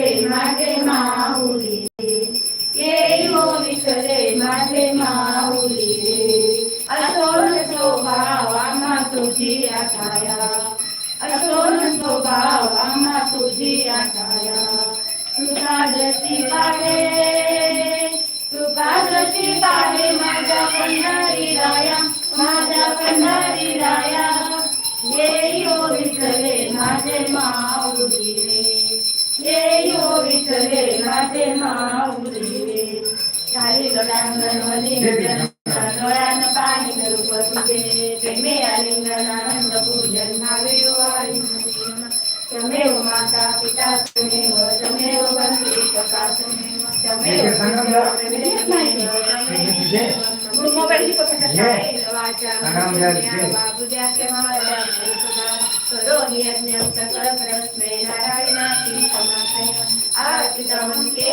माझे माऊली येई हो विठले माझे माऊली रे असोन स्वभाव आम्हा तुझी आकाया असोन स्वभाव आम्हा तुझी आकाया तुझा जशी पाहे तुका जशी पाहे माझ्या पंढरी राया माझ्या पंढरी राया येई हो विठले माझे माऊली. रे ये यो विठले माझे माऊली रे झाली गडांगण वलिंगण डोळ्यानं पाणी रूप तुझे प्रेमे आलिंगनानंद पूजन वारी तमेव माता पिता तमेव तमेव बंधू सखा तमेव तमेव मोबाईल वाचा बाबुद्या केव्हा કરો નિયજ્ઞ સકળ પ્રશ્ને નારાયણાથી સમર્પય આ પિતામહ કે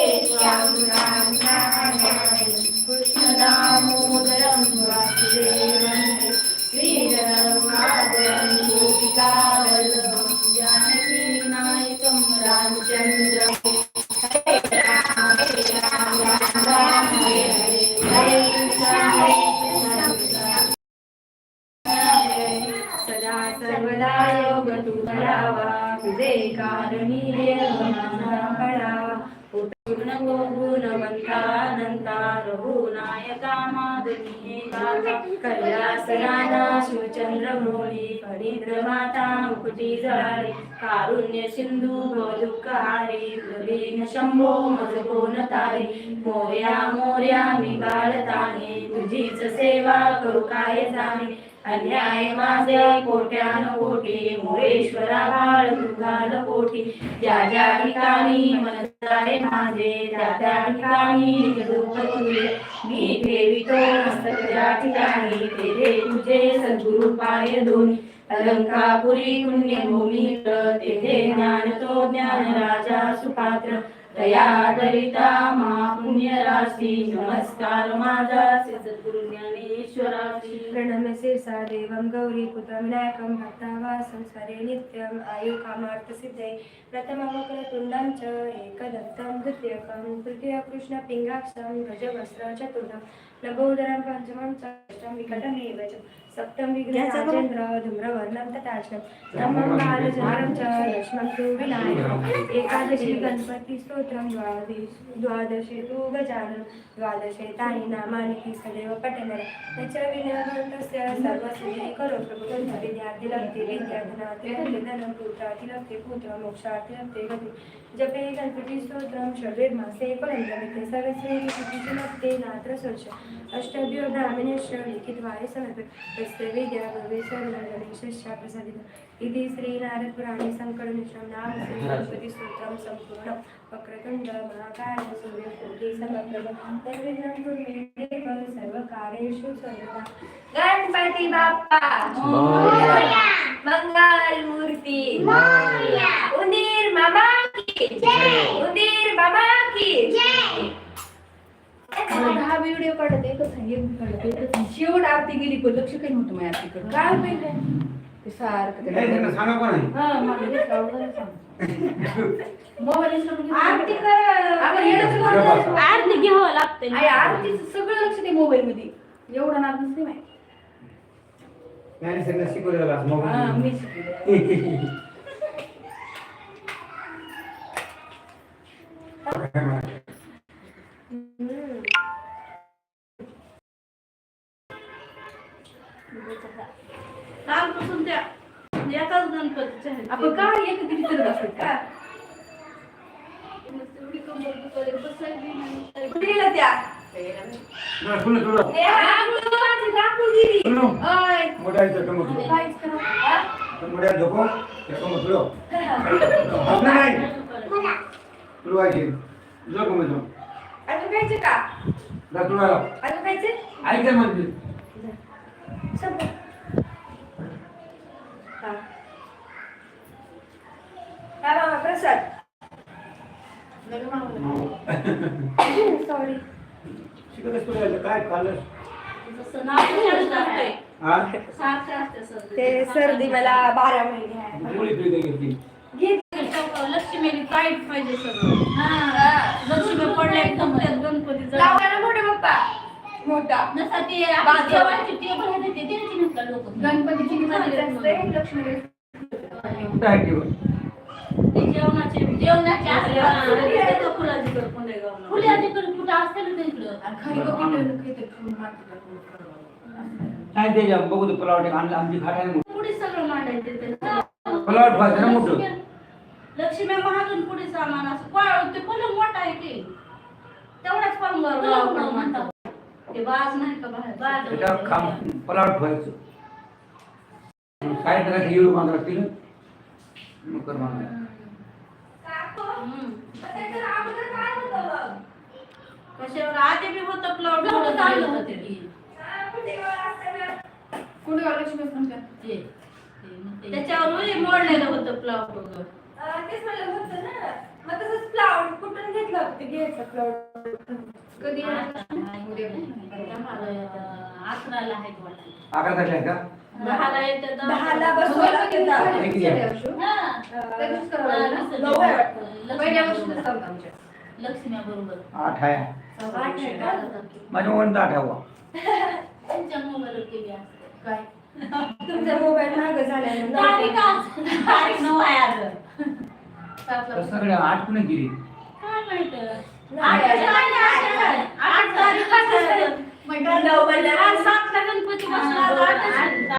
सर्वदा योग तू करावा तुझे कारणी पूर्ण गुणवंता अनंता माधवी कैलासनाना शिवचंद्र मोळी मुकुटी जळाली कारुण्य सिंधू दुःख प्रवीण शम्भो मज तारी मोर्या मोर्या मी बाळताने तुझीच सेवा करू काय जाणे अन्याय माझे कोट्यान कोटी मोरेश्वरा बाळ तुझाल कोटी ज्या ज्या ठिकाणी मन माझे त्या त्या ठिकाणी दुःख तुझे मी ठेवितो मस्तक त्या ठिकाणी तेथे तुझे सद्गुरु पाय दोन्ही अलंकापुरी पुण्यभूमी तेथे ज्ञान तो ज्ञान राजा सुपात्र। दया दरिता महापुण्य राशी नमस्कार माझा सद्गुरु ज्ञानेश्वराशी प्रणम्य शिरसा देवं गौरीपुत्रं नायकं भक्तावासं स्वरे नित्यम् आयुकामार्थसिद्धये प्रथमवक्रतुण्डं च एकदन्तं द्वितीयकं तृतीयकृष्णपिङ्गाक्षं गजवस्त्रचतुर्थं लघोदरं पञ्चमं च षष्ठं विकटमेव च सप्तं विघ्नराजेन्द्र धूम्रवर्णं तथाष्टं नवमं बालचन्द्रं च दशमं तु विनायकम् एकादशी गणपतिस्तोत्रं द्वादश द्वादशे तु गजाननं द्वादशे तानि नामानि सदैव पठनर। त्याच्या विनयभक्तस्य सर्वसिद्धी करो प्रभु विद्यार्थी लभते विद्याधनार्थी लभते धनं पुत्रार्थी लभते पुत्र मोक्षार्थी लभते गती। जपे गणपती स्तोत्रम षड्वेद मासे परंतमिते सरस्वती नात्र स्वच्छ। अष्टभ्यो ब्राह्मणेश लिखित वारे समर्पित तस्य विद्या भवे सर्व गणेशस्या प्रसादित इति श्री नारद पुराणे संकट मिश्रम नाम श्री गणपती स्तोत्रम संपूर्ण वक्रतुंड महाकाय सूर्यकोटि समप्रभ निर्विघ्नं कुरु मे देव सर्व कार्येषु सर्वदा गणपती बाप्पा. मंगल मूर्ती. उंदीर मामा की जय. उंदीर व्हिडिओ काढत एकच आहे एक काढत एकच आहे. शेवट आरती गेली पण लक्ष काही नव्हतं माझ्या आरतीकडे. काय पाहिजे ते सारखं ते नाही, त्यांना सांगा कोण आहे? हा मला ते आवडलं सांग. मोबाईल इंस्टाग्राम आरती आपण येणंच. आरती घ्यावं लागते आरतीचं सगळं लक्ष ते मोबाईल मध्ये एवढा नाद नसते माहिती नाही, सगळं शिकवलेलं असं मग. हा मी शिकले कालपासून त्या एकाच गणपतीच्या आहेत. आपण काय एक करत असतो का एवढी कंबर दुखायला बसायला नाही. कुठे गेल्या त्या नाही, पुन्हा थोडं. ओय मोठ्या आईचं कमर थोडं. काहीच करा तर मोठ्या आईचं झोपव, त्या कमर थोडं. झोपलं नाही. तुला व्हायची. झोप कमर झोप. अजून खायचे का जा तुला लाव. अजून खायचे आई काय म्हणते? संपलं. हा. बाबा प्रसाद. सॉरी काय सर्दी. ते सर्दी मला बारा महिने आहे. लक्ष्मीने टाईट पाहिजे सगळं लक्ष्मी पडल्या एकदम त्यात गणपतीचं लावला ना मोठे पप्पा मोठा. ते ते लोक गणपतीची असते. लक्ष्मी ते जेवणाचे जेवणाचे असते. फुलाची कर फुलाची कर कुठं असते ना खाली. नाही ते बघू ते आमची आहे मोठी. पुढे सगळं मांडायचे ते पलावट व्हायचं ना मोठं. लक्ष्मी महाजन पुढे सामान असं. ते पलंग मोठा आहे की तेवढाच पंगार म्हणतात? ते बाज नाही का बाहेर त्याच्यावर खांब व्हायचं. हम्म. अगोदर काय? कशावर आधी बी होतं प्लॉट गवत चाललं होतं. की. कुठे गाव लक्ष्मी म्हणतात ते ते मग ते- त्याच्यावर उई मोडलेलं होतं प्लॉट वगैरे अं, तेच म्हणलं होतं ना मग तसंच क्लाउड कुठून घेतलं होतं ते घ्यायचं क्लाउड कधी अकराला आहेत वाटतं अकरा तारखेला आहे का दहाला येतं दहाला दहा- बसवायला गणपती लागतं. झाले किती दुसऱ्या आहे? दिवशी. हा. त्या दिवशीच करावं लागेल ना? लक्ष्मी- नऊ आहे वाटतं. लक्ष्मी पहिल्या वर्षी बरोबर. नसतं आमच्या. लक्ष्मी बरोबर आठ आहे आठ आहे का? माझ्या मोबाईल आठ आहे बुवा. तुमच्या मोबाईलवर टीव्ही असते काय तुमचा मोबाईल महाग झाल्यानंतर तारीख आज- तारीख नऊ आहे आज सातला तर सगळे आठ कुणी गेली काय माहीत आठ तारीख सातला गणपती बसला.